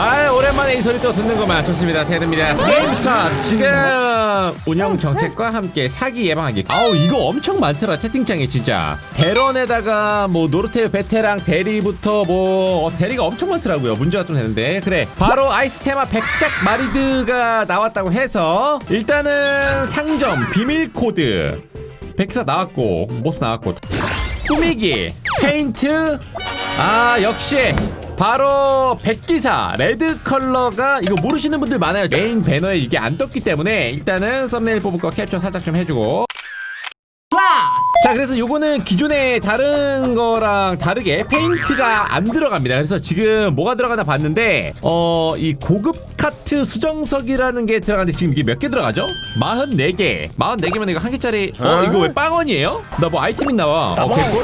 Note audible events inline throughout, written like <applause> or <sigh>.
아 오랜만에 이 소리 또 듣는구만. 좋습니다. 테드입니다. 게임스타. 지금 운영 정책과 함께 사기 예방하기. 아우 이거 엄청 많더라 채팅창에 진짜. 대런에다가 뭐 노르테우 베테랑 대리부터 뭐 어, 대리가 엄청 많더라고요. 문제가 좀 되는데. 그래 바로 아이스 테마 백작 마리드가 나왔다고 해서 일단은 상점 비밀 코드. 백사 나왔고 모스 나왔고. 꾸미기 페인트. 아 역시 바로 백기사 레드 컬러가 이거 모르시는 분들 많아요. 메인 배너에 이게 안 떴기 때문에 일단은 썸네일 뽑을 거 캡처 살짝 좀 해주고 자 그래서 요거는 기존의 다른 거랑 다르게 페인트가 안 들어갑니다 그래서 지금 뭐가 들어가나 봤는데 어 이 고급 카트 수정석이라는 게 들어가는데 지금 이게 몇 개 들어가죠? 44개 44개면 이거 한 개짜리 어 이거 왜 빵원이에요? 나 뭐 아이템이 나와 어 개꿀?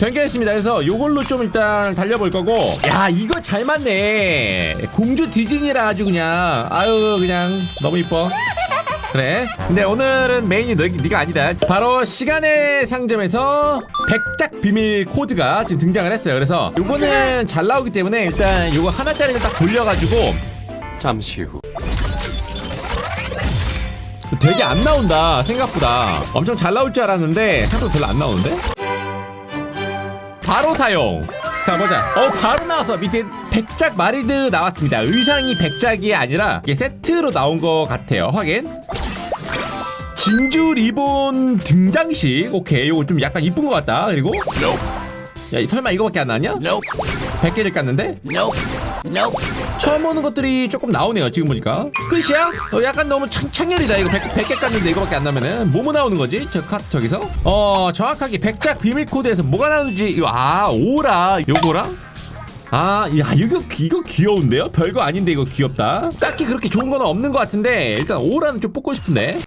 변경했습니다. 그래서 요걸로 좀 일단 달려볼 거고. 야, 이거 잘 맞네. 공주 디즈니라 아주 그냥. 아유, 그냥 너무 이뻐. 그래. 근데 오늘은 메인이 너, 네가 아니다. 바로 시간의 상점에서 백작 비밀 코드가 지금 등장을 했어요. 그래서 요거는 잘 나오기 때문에 일단 요거 하나짜리를 딱 돌려가지고 잠시 후 되게 안 나온다. 생각보다. 엄청 잘 나올 줄 알았는데 생각보다 별로 안 나오는데? 바로 사용. 가보자. 어, 바로 나와서 밑에 백작 마리드 나왔습니다. 의상이 백작이 아니라 이게 세트로 나온 것 같아요. 확인. 진주 리본 등장식. 오케이. 이거 좀 약간 이쁜 것 같다. 그리고. 야, 설마 이거밖에 안 나왔냐? 100개를 깠는데? 처음 보는 것들이 조금 나오네요 지금 보니까 끝이야? 어, 약간 너무 창, 창렬이다 이거 100, 100개 깠는데 이거밖에 안 나면은 뭐뭐 나오는 거지? 저 카, 저기서? 어 정확하게 백작 비밀 코드에서 뭐가 나오는지 이거 아 오라 요거랑 아, 야, 이거, 이거 귀여운데요? 별거 아닌데 이거 귀엽다. 딱히 그렇게 좋은 건 없는 것 같은데, 일단 오라는 좀 뽑고 싶은데.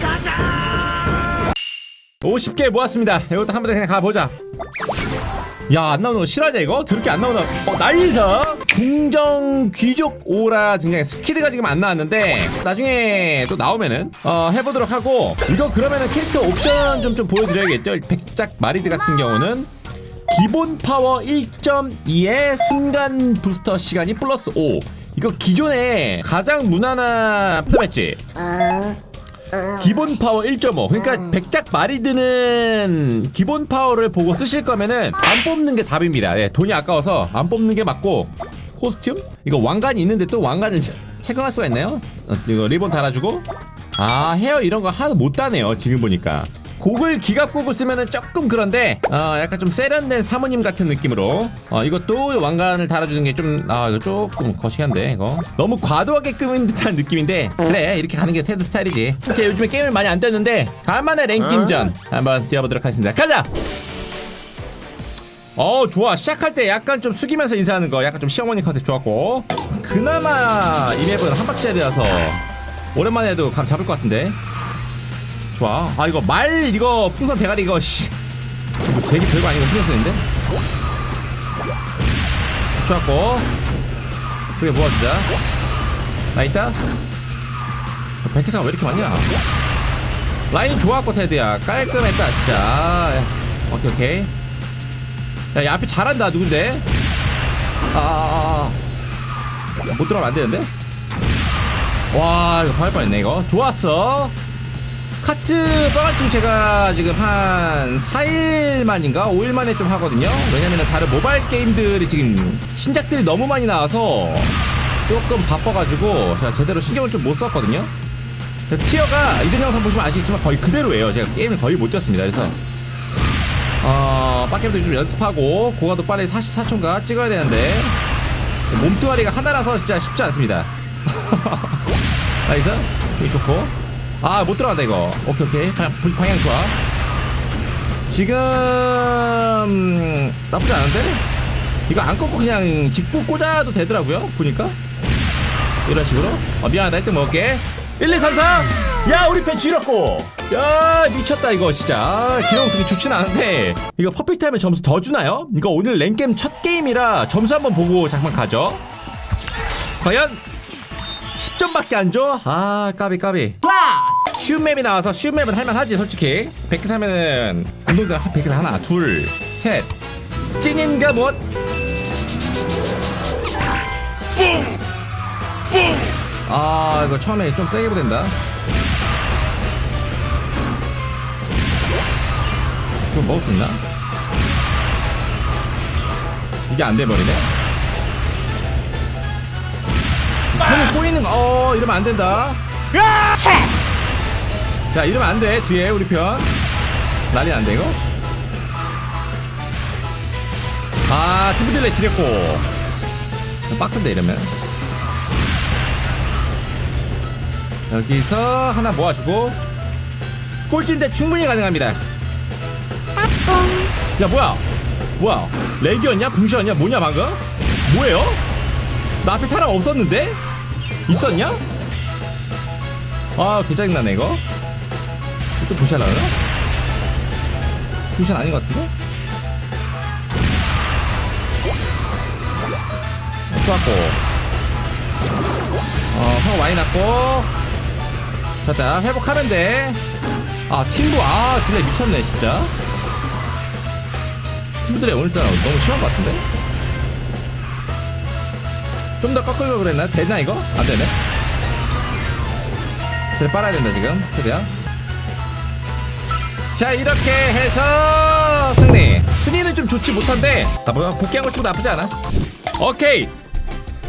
가자! 50개 모았습니다. 이것도 한번더 그냥 가보자. 야, 안 나오는 거 실화냐, 이거? 저렇게 안 나오나? 어, 나이스! 궁정 귀족 오라 등장해. 스키드가 지금 안 나왔는데, 나중에 또 나오면은, 어, 해보도록 하고, 이거 그러면은 캐릭터 옵션 좀, 좀 보여드려야겠죠? 백작 마리드 같은 경우는, 기본 파워 1.2에 순간 부스터 시간이 플러스 5. 이거 기존에 가장 무난한 패배지. 기본 파워 1.5. 그러니까 백작 마리드는 기본 파워를 보고 쓰실 거면은 안 뽑는 게 답입니다. 예, 돈이 아까워서 안 뽑는 게 맞고 코스튬? 이거 왕관이 있는데 또 왕관을 <laughs> 체크할 수가 있나요? 어, 이거 리본 달아주고 아 헤어 이런 거 하나도 못 따네요. 지금 보니까. 곡을 기갑곡을 쓰면은 조금 그런데 어 약간 좀 세련된 사모님 같은 느낌으로. 어 이것도 왕관을 달아주는 게 좀 아 이거 조금 거시기한데 이거. 너무 과도하게 끄는 듯한 느낌인데 그래 이렇게 가는 게 테드 스타일이지. 제가 요즘에 게임을 많이 안 뛰었는데 간만에 랭킹전 한번 뛰어보도록 하겠습니다. 가자! 어 좋아. 시작할 때 약간 좀 숙이면서 인사하는 거. 약간 좀 시어머니 컨셉 좋았고. 그나마 이 맵은 한 박자리라서 오랜만에 해도 감 잡을 것 같은데 좋아. 아 이거 말 이거 풍선 대가리 이거 씨. 이거 되게 별거 아니고 신경 쓰는데? 좋았고. 그게 모아주자 나 있다? 백혜사가 왜 이렇게 많냐? 라인 좋았고 테드야. 깔끔했다 진짜. 야, 오케이 오케이. 야, 야 앞에 잘한다 누군데? 아, 아, 아. 못 들어가면 안 되는데? 와 이거 발뻔했네 이거. 좋았어 카트 뻐가지고 제가 지금 한 4일 만인가? 5일 만에 좀 하거든요. 왜냐면은 다른 모바일 게임들이 지금 신작들이 너무 많이 나와서 조금 바빠가지고 제가 제대로 신경을 좀 못 썼거든요. 티어가 이전 영상 보시면 아시겠지만 거의 그대로예요. 제가 게임을 거의 못 뛰었습니다. 그래서 어 빡겜도 좀 연습하고 고가도 빨리 44초인가 찍어야 되는데 몸뚱아리가 하나라서 진짜 쉽지 않습니다. <laughs> 나이스. 이게 좋고 아 못 들어간다 이거. 오케이 오케이. 방, 방향 좋아. 지금 나쁘지 않은데? 이거 안 꺾고 그냥 직구 꽂아도 되더라고요 보니까. 이런 식으로. 어, 미안하다. 1등 먹을게. 1, 2, 3, 4야 우리 배 줄였고. 야 미쳤다 이거 진짜. 기록 그렇게 좋진 않은데. 이거 퍼펙트 하면 점수 더 주나요? 이거 오늘 랭겜 첫 게임이라 점수 한번 보고 잠깐 가죠. 과연? 10점밖에 안 줘? 아 까비 까비. 플러스 쉬운 맵이 나와서 쉬운 맵은 할만하지 솔직히. 100개 사면은 운동장 100개 하나 둘셋. 찐인가 못? 이거 처음에 좀 세게 보댄다. 그거 먹을 수 있나? 이게 안 돼버리네? 손이 꼬이는 거, 어, 이러면 안 된다. 자, 이러면 안 돼. 뒤에 우리 편. 난리 난데, 이거? 아, 팀들레 지렸고. 빡센데, 이러면. 여기서 하나 모아주고. 꼴찌인데 충분히 가능합니다. 야, 뭐야? 뭐야? 렉이었냐? 붕시였냐? 뭐냐, 방금? 뭐예요? 나 앞에 사람 없었는데? 있었냐? 아, 개 짜증나네, 이거. 또 부시하나 그래? 부시 아닌 것 같은데? 어, 좋았고. 어, 성공 많이 났고. 됐다. 회복하면 돼. 아, 팀부, 아, 딜레 미쳤네, 진짜. 팀부들이 오늘따라 너무 심한 것 같은데? 좀 더 꺾으려고 그랬나? 되나, 이거? 안 되네. 그래, 빨아야 된다, 지금. 최대한. 자 이렇게 해서 승리. 순위는 좀 좋지 못한데 아, 뭐 복귀한 것 치고 나쁘지 않아. 오케이.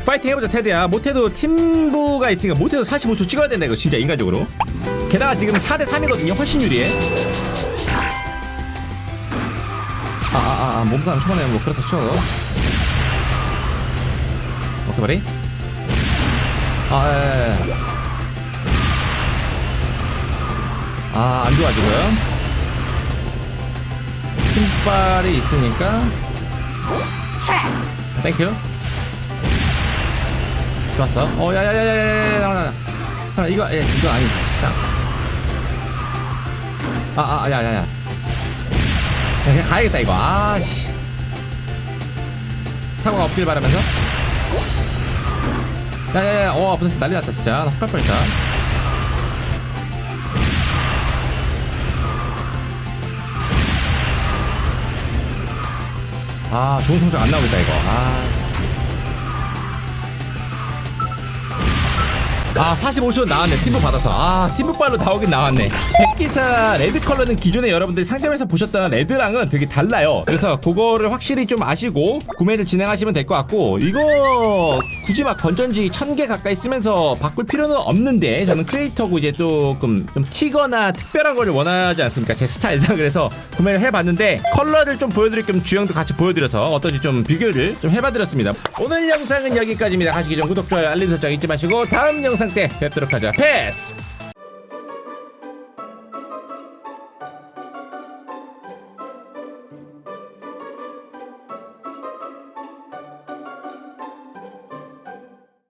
파이팅 해보자 테드야. 못해도 팀부가 있으니까 못해도 45초 찍어야 된다 이거 진짜 인간적으로. 게다가 지금 4대 3이거든요 훨씬 유리해. 아아아 아, 몸싸움 초반에 뭐 그렇다 쳐. 오케이 바리. 아예예예. 아안 좋아 지금 신발이 있으니까. 땡큐 좋았어. 어 야야야야야야 잠깐 이거 예 이거 아니 아아 야야야. 그냥 가야겠다 이거. 아씨. 사고가 없길 바라면서. 야야야 어 무슨 난리 났다 진짜. 나 헛갈 뻔했다 아 좋은 성적 안 나오겠다 이거. 아. 아 45초 나왔네 팀북 받아서. 아 팀북발로 나오긴 나왔네. 백기사 레드 컬러는 기존에 여러분들이 상점에서 보셨던 레드랑은 되게 달라요. 그래서 그거를 확실히 좀 아시고 구매를 진행하시면 될 것 같고 이거 굳이 막 건전지 1000개 가까이 쓰면서 바꿀 필요는 없는데 저는 크리에이터고 이제 조금 좀 튀거나 특별한 거를 원하지 않습니까? 제 스타일상. <laughs> 그래서 구매를 해봤는데 컬러를 좀 보여드릴 겸 주영도 같이 보여드려서 어떤지 좀 비교를 좀 해봐드렸습니다. 오늘 영상은 여기까지입니다. 가시기 전 구독 좋아요 알림 설정 잊지 마시고 다음 영상 때 뵙도록 하죠. 패스